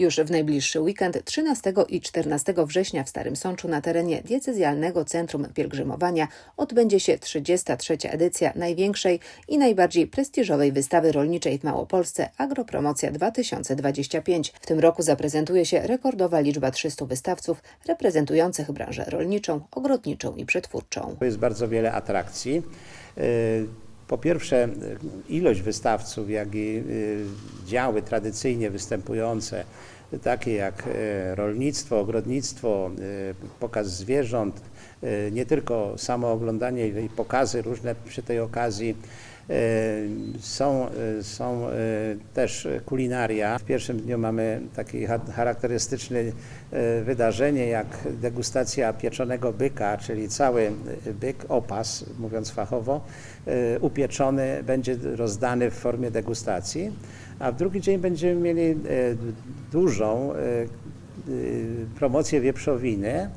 Już w najbliższy weekend 13 i 14 września w Starym Sączu na terenie diecezjalnego Centrum Pielgrzymowania odbędzie się 33. edycja największej i najbardziej prestiżowej wystawy rolniczej w Małopolsce Agropromocja 2025. W tym roku zaprezentuje się rekordowa liczba 300 wystawców reprezentujących branżę rolniczą, ogrodniczą i przetwórczą. Jest bardzo wiele atrakcji. Po pierwsze, ilość wystawców, jak i y, działy tradycyjnie występujące, takie jak y, rolnictwo, ogrodnictwo, y, pokaz zwierząt, y, nie tylko samo oglądanie, i pokazy różne przy tej okazji. Są, są też kulinaria. W pierwszym dniu mamy takie cha- charakterystyczne wydarzenie jak degustacja pieczonego byka, czyli cały byk, opas, mówiąc fachowo, upieczony będzie rozdany w formie degustacji. A w drugi dzień będziemy mieli y, dużą y, y, promocję wieprzowiny.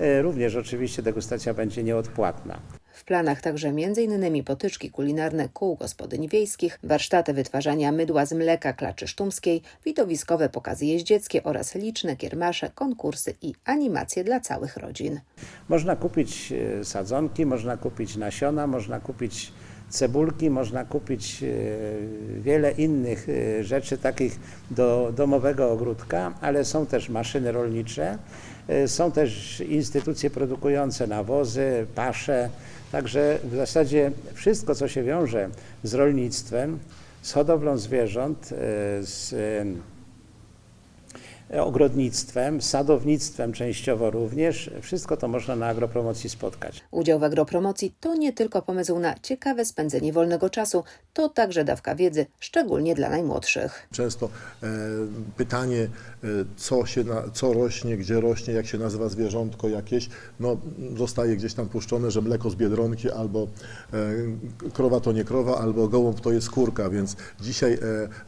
Y, Również oczywiście degustacja będzie nieodpłatna. W planach także m.in. potyczki kulinarne kół gospodyń wiejskich, warsztaty wytwarzania mydła z mleka klaczy sztumskiej, widowiskowe pokazy jeździeckie oraz liczne kiermasze, konkursy i animacje dla całych rodzin. Można kupić e, sadzonki, można kupić nasiona, można kupić cebulki, można kupić e, wiele innych e, rzeczy takich do domowego ogródka, ale są też maszyny rolnicze, e, są też instytucje produkujące nawozy, pasze, także w zasadzie wszystko, co się wiąże z rolnictwem, z hodowlą zwierząt, z ogrodnictwem, sadownictwem częściowo również. Wszystko to można na agropromocji spotkać. Udział w agropromocji to nie tylko pomysł na ciekawe spędzenie wolnego czasu, to także dawka wiedzy, szczególnie dla najmłodszych. Często e, pytanie, e, co, się na, co rośnie, gdzie rośnie, jak się nazywa zwierzątko jakieś, no, zostaje gdzieś tam puszczone, że mleko z biedronki, albo e, krowa to nie krowa, albo gołąb to jest kurka, więc dzisiaj e,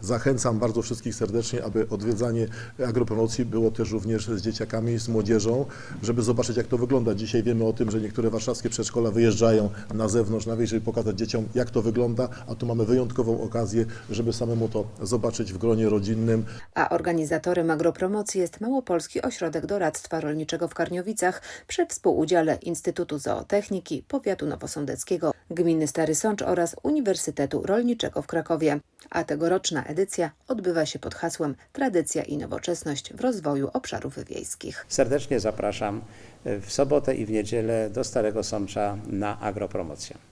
zachęcam bardzo wszystkich serdecznie, aby odwiedzanie agropromocji było też również z dzieciakami, z młodzieżą, żeby zobaczyć jak to wygląda. Dzisiaj wiemy o tym, że niektóre warszawskie przedszkola wyjeżdżają na zewnątrz, na wieś, żeby pokazać dzieciom jak to wygląda, a tu mamy wyjątkową okazję, żeby samemu to zobaczyć w gronie rodzinnym. A organizatorem agropromocji jest Małopolski Ośrodek Doradztwa Rolniczego w Karniowicach przy współudziale Instytutu Zootechniki Powiatu Nowosądeckiego, Gminy Stary Sącz oraz Uniwersytetu Rolniczego w Krakowie. A tegoroczna edycja odbywa się pod hasłem Tradycja i nowoczesność w rozwoju obszarów wiejskich. Serdecznie zapraszam w sobotę i w niedzielę do Starego Sącza na agropromocję.